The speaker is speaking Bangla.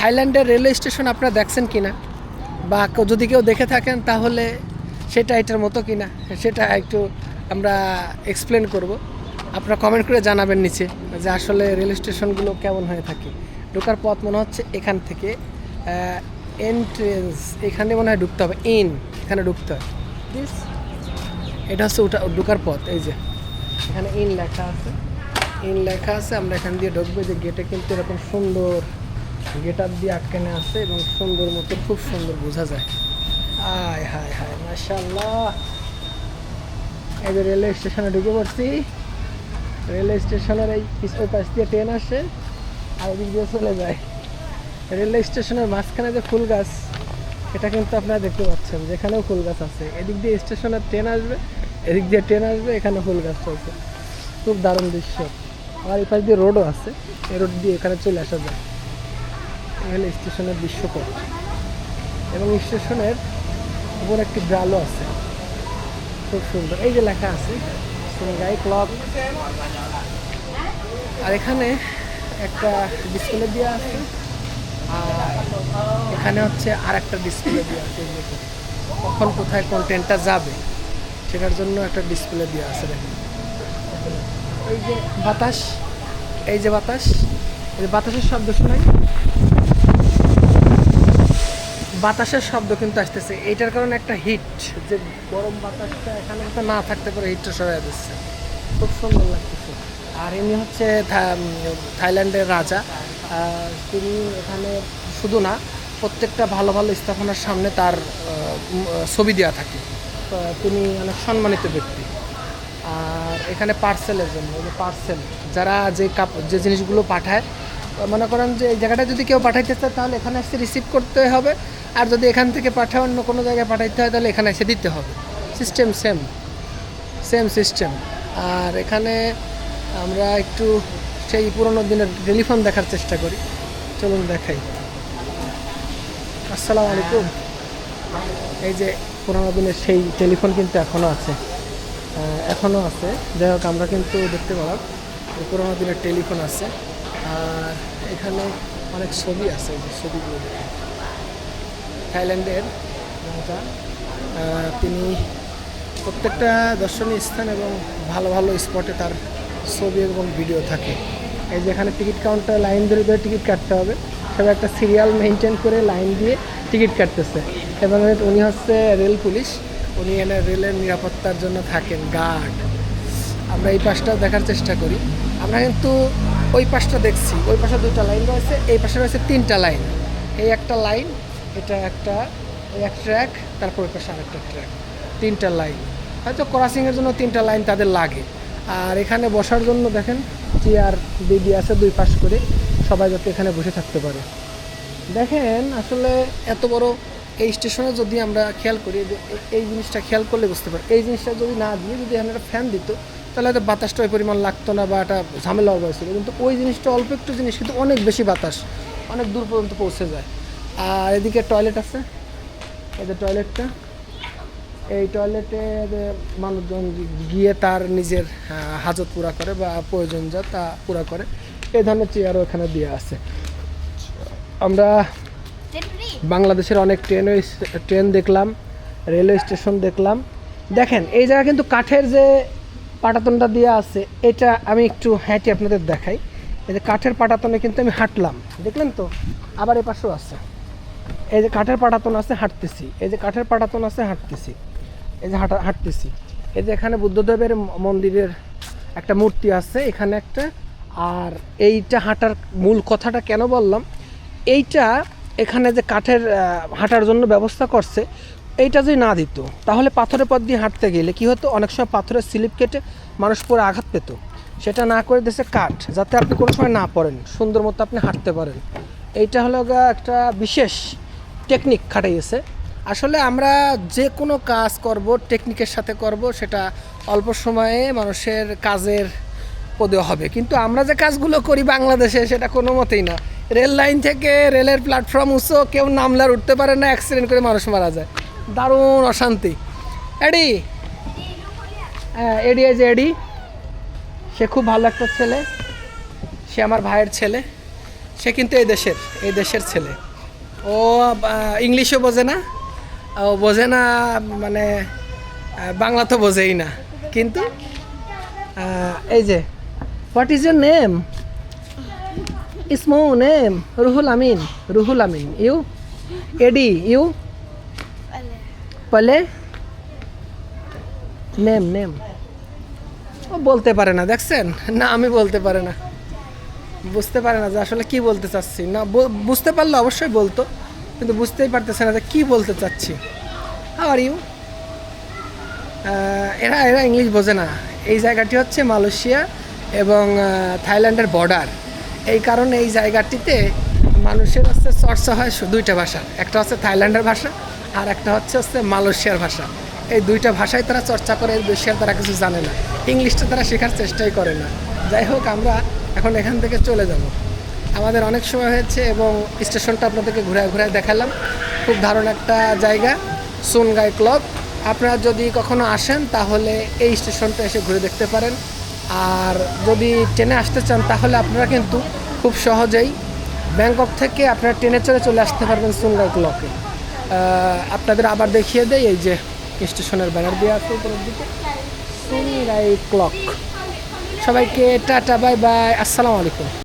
থাইল্যান্ডের রেলওয়ে স্টেশন আপনারা দেখছেন কি না বা যদি কেউ দেখে থাকেন, তাহলে সেটা এটার মতো কি না সেটা একটু আমরা এক্সপ্লেন করব। আপনারা কমেন্ট করে জানাবেন নিচে যে আসলে রেল স্টেশনগুলো কেমন হয়ে থাকে। ঢোকার পথ মনে হচ্ছে এখান থেকে এন্ট্রেন্স এখানে মনে হয় ঢুকতে হবে। ইন এখানে ঢুকতে হয়? এটা হচ্ছে ওটা ঢোকার পথ, এই যে। এখানে ইন লেখা আছে। ইন লেখা আছে, আমরা এখান দিয়ে ঢুকবো যে গেটে কিন্তু এরকম সুন্দর গেটার দিয়ে আটকানে আছে এবং সুন্দর মতো, খুব সুন্দর বোঝা যায়। আয় হায় হায় মাশাল্লাহ এই যে রেলওয়ে স্টেশনে ঢুকে পড়ছি। রেলওয়ে স্টেশনের এই ওই পাশ দিয়ে ট্রেন আসে আর ওদিক দিয়ে চলে যায়। রেলওয়ে স্টেশনের মাঝখানে যে ফুল গাছ, এটা কিন্তু আপনারা দেখতে পাচ্ছেন, যেখানেও ফুল গাছ আছে। এদিক দিয়ে স্টেশনের ট্রেন আসবে, এদিক দিয়ে ট্রেন আসবে, এখানে ফুল গাছ চলছে। খুব দারুণ দৃশ্য। আর এই পাশ দিয়ে রোডও আছে, এই রোড দিয়ে এখানে চলে আসা যায়। হলো স্টেশনের দৃশ্যপট এবং স্টেশনের উপর একটি ব্রালও আছে। খুব সুন্দর। এই যে লেখা আছে গাই ক্লব। আর এখানে একটা ডিসপ্লে দেওয়া আছে। আর এখানে হচ্ছে আর একটা ডিসপ্লে দেওয়া আছে। কখন, কোথায় কোন ট্রেনটা যাবে, সেটার জন্য একটা ডিসপ্লে দেওয়া আছে। দেখুন। এই যে বাতাস, এই যে বাতাস, এই বাতাসের শব্দ শোনাই। বাতাসের শব্দ কিন্তু আসতেছে। এইটার কারণে একটা হিট যে গরম বাতাসটা এখানে তো না থাকতে পারে হিটটা সরাই দিচ্ছে। খুব সুন্দর লাগতেছে। আর ইনি হচ্ছে থাইল্যান্ডের রাজা। তিনি এখানে শুধু না, প্রত্যেকটা ভালো ভালো স্থাপনার সামনে তার ছবি দেওয়া থাকে। তিনি অনেক সম্মানিত ব্যক্তি। আর এখানে পার্সেলের জন্য পার্সেল যারা যে কাপ যে জিনিসগুলো পাঠায় মনে করেন যে এই জায়গাটা যদি কেউ পাঠাইতে চায়, তাহলে এখানে এসে রিসিভ করতে হবে। আর যদি এখান থেকে পাঠায় অন্য কোনো জায়গায় পাঠাইতে হয়, তাহলে এখানে এসে দিতে হবে। সিস্টেম সেম সেম সিস্টেম আর এখানে আমরা একটু সেই পুরোনো দিনের টেলিফোন দেখার চেষ্টা করি। চলুন দেখাই। আসসালামু আলাইকুম। এই যে পুরোনো দিনের সেই টেলিফোন কিন্তু এখনও আছে। এখনও আছে। যাই হোক, আমরা কিন্তু দেখতে পেলাম পুরোনো দিনের টেলিফোন আছে। আর এখানে অনেক ছবি আছে ছবিগুলো থাইল্যান্ডের রাজা তিনি প্রত্যেকটা দর্শনীয় স্থান এবং ভালো ভালো স্পটে তার ছবি এবং ভিডিও থাকে। এই যেখানে টিকিট কাউন্টার, লাইন ধরে ধরে টিকিট কাটতে হবে। সবাই একটা সিরিয়াল মেনটেন করে লাইন দিয়ে টিকিট কাটতেছে। এবং উনি হচ্ছে রেল পুলিশ। উনি এখানে রেলের নিরাপত্তার জন্য থাকেন, গার্ড। আমরা এই পাশটা দেখার চেষ্টা করি। আমরা কিন্তু ওই পাশটা দেখছি, ওই পাশে দুইটা লাইন রয়েছে, এই পাশে রয়েছে তিনটা লাইন। এই একটা লাইন, এটা একটা এক ট্র্যাক, তারপর ওই পাশে আরেকটা ট্র্যাক, তিনটা লাইন। হয়তো ক্রসিংয়ের জন্য তিনটা লাইন তাদের লাগে। আর এখানে বসার জন্য দেখেন চেয়ার দিদি আছে দুই পাশ করে, সবাই যাতে এখানে বসে থাকতে পারে। দেখেন আসলে এত বড় এই স্টেশনে যদি আমরা খেয়াল করি, এই জিনিসটা খেয়াল করলে বুঝতে পারি এই জিনিসটা যদি না দিয়ে যদি একটা ফ্যান দিত তাহলে হয়তো বাতাসটা ওই পরিমাণ লাগতো না বা একটা ঝামেলা হয়েছিল। কিন্তু ওই জিনিসটা অল্প একটু জিনিস, কিন্তু অনেক বেশি বাতাস, অনেক দূর পর্যন্ত পৌঁছে যায়। আর এদিকে টয়লেট আছে। যে টয়লেটটা, এই টয়লেটে মানুষজন গিয়ে তার নিজের হাজত পুরা করে বা প্রয়োজন যা তা পুরা করে, এই ধরনের চেয়ারও এখানে দেওয়া আছে। আমরা বাংলাদেশের অনেক ট্রেন ট্রেন দেখলাম, রেলওয়ে স্টেশন দেখলাম। দেখেন, এই জায়গা কিন্তু কাঠের যে পাটাতনটা দেওয়া আছে, এটা আমি একটু হেঁটে আপনাদের দেখাই। এই যে কাঠের পাটাতনে কিন্তু আমি হাঁটলাম, দেখলেন তো? আবার এ পাশেও আছে। এই যে কাঠের পাটাতন আছে, হাঁটতেছি। এই যে কাঠের পাটাতন আছে, হাঁটতেছি। এই যে হাঁটা, হাঁটতেছি। এই যে এখানে বুদ্ধদেবের মন্দিরের একটা মূর্তি আছে, এখানে একটা। আর এইটা হাঁটার মূল কথাটা কেন বললাম? এইটা এখানে যে কাঠের হাঁটার জন্য ব্যবস্থা করছে এইটা যদি না দিত, তাহলে পাথরের পথ দিয়ে হাঁটতে গেলে কি হতো? অনেক সময় পাথরের স্লিপ কেটে মানুষ পরে আঘাত পেত। সেটা না করে দেশে কাঠ, যাতে আপনি কোনো সময় না পড়েন, সুন্দর মতো আপনি হাঁটতে পারেন। এইটা হলো একটা বিশেষ টেকনিক খাটাইয়েছে। আসলে আমরা যে কোনো কাজ করব টেকনিকের সাথে করব, সেটা অল্প সময়ে মানুষের কাজের পদে হবে। কিন্তু আমরা যে কাজগুলো করি বাংলাদেশে, সেটা কোনো মতেই না। রেল লাইন থেকে রেলের প্ল্যাটফর্ম উঁচু, কেউ নামলে আর উঠতে পারে না অ্যাক্সিডেন্ট করে মানুষ মারা যায়। দারুণ অশান্তি। এডি। হ্যাঁ এডি এই যে এডি। সে খুব ভালো একটা ছেলে। সে আমার ভাইয়ের ছেলে। সে কিন্তু এই দেশের এই দেশের ছেলে। ও ইংলিশও বোঝে না। ও বোঝে না মানে বাংলা তো বোঝেই না। কিন্তু এই যে হোয়াট ইজ ইউর নেম স্মো নেম রুহুল আমিন রুহুল আমিন ইউ এডি ইউ পলে নেম নেম। ও বলতে পারে না, দেখছেন? না, আমি বলতে পারে না। বুঝতে পারে না যে আসলে কি বলতে চাচ্ছি। না বুঝতে পারলে অবশ্যই বলতো, কিন্তু বুঝতেই পারতেছে না যে কি বলতে চাচ্ছি। আর ইউ এরা এরা ইংলিশ বোঝে না। এই জায়গাটি হচ্ছে মালয়েশিয়া এবং থাইল্যান্ডের বর্ডার। এই কারণে এই জায়গাটিতে মানুষের হচ্ছে চর্চা হয় দুইটা ভাষা একটা হচ্ছে থাইল্যান্ডের ভাষা আর একটা হচ্ছে হচ্ছে মালয়েশিয়ার ভাষা। এই দুইটা ভাষায় তারা চর্চা করে এর বেশি তারা কিছু জানে না। ইংলিশটা তারা শেখার চেষ্টাই করে না। যাই হোক, আমরা এখন এখান থেকে চলে যাব। আমাদের অনেক সময় হয়েছে এবং স্টেশনটা আপনাদেরকে ঘুরে ঘুরে দেখালাম। খুব দারুণ একটা জায়গা, সুনগাই ক্লব। আপনারা যদি কখনো আসেন, তাহলে এই স্টেশনটা এসে ঘুরে দেখতে পারেন। আর যদি ট্রেনে আসতে চান, তাহলে আপনারা কিন্তু খুব সহজেই ব্যাংকক থেকে আপনারা ট্রেনে চলে চলে আসতে পারবেন সুনগাই ক্লকে। আপনাদের আবার দেখিয়ে দেয় এই যে স্টেশনের ব্যানার দিয়ে আছে উপরের দিকে। ক্লক সবাইকে টাটা, বাই বাই। আসসালামু আলাইকুম।